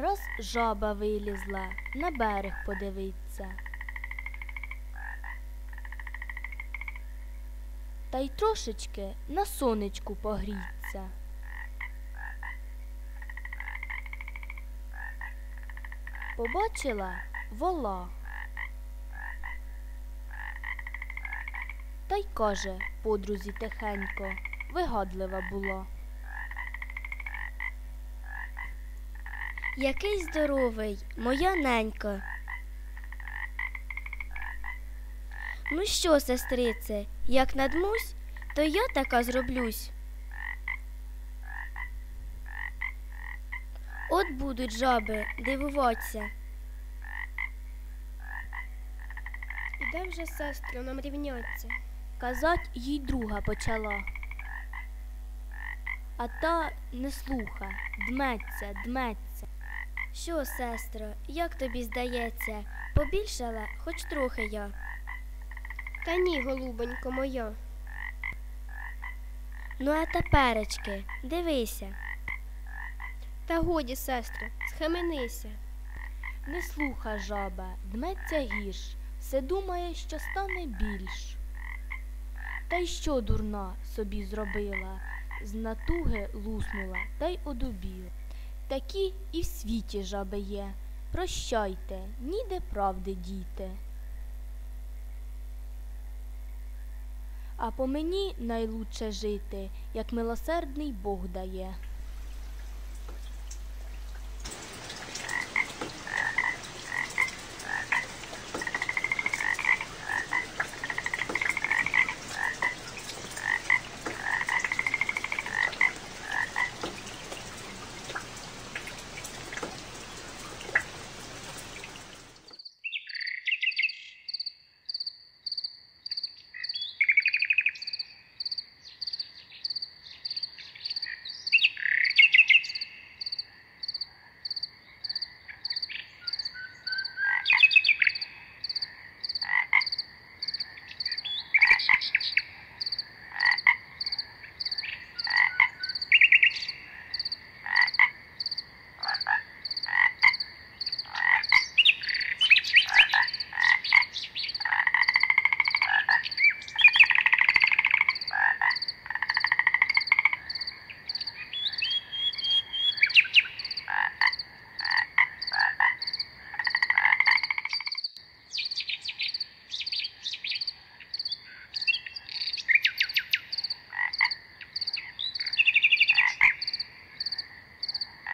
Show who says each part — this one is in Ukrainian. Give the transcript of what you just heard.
Speaker 1: Раз жаба вилізла, на берег подивиться. Та й трошечки на сонечку погріться. Побачила вола. Та й каже подрузі тихенько, вигадлива була.
Speaker 2: Який здоровий, моя ненька. Ну що, сестрице, як надмусь, то я така зроблюсь. От будуть жаби дивуватися.
Speaker 3: Іде вже, сестро, нам рівняться.
Speaker 1: Казать їй друга почала. А та не слуха, дметься, дметься.
Speaker 2: Що, сестро, як тобі здається, побільшала хоч трохи я.
Speaker 3: Та ні, голубонько моя.
Speaker 2: Ну а теперечки, дивися.
Speaker 3: Та годі, сестро, схаменися.
Speaker 1: Не слуха жаба, дметься гірш, все думає, що стане більш. Та й що дурна собі зробила, з натуги луснула та й одубіла. Такі і в світі жаби є. Прощайте, ніде правди діти. А по мені найлучше жити, як милосердний Бог дає.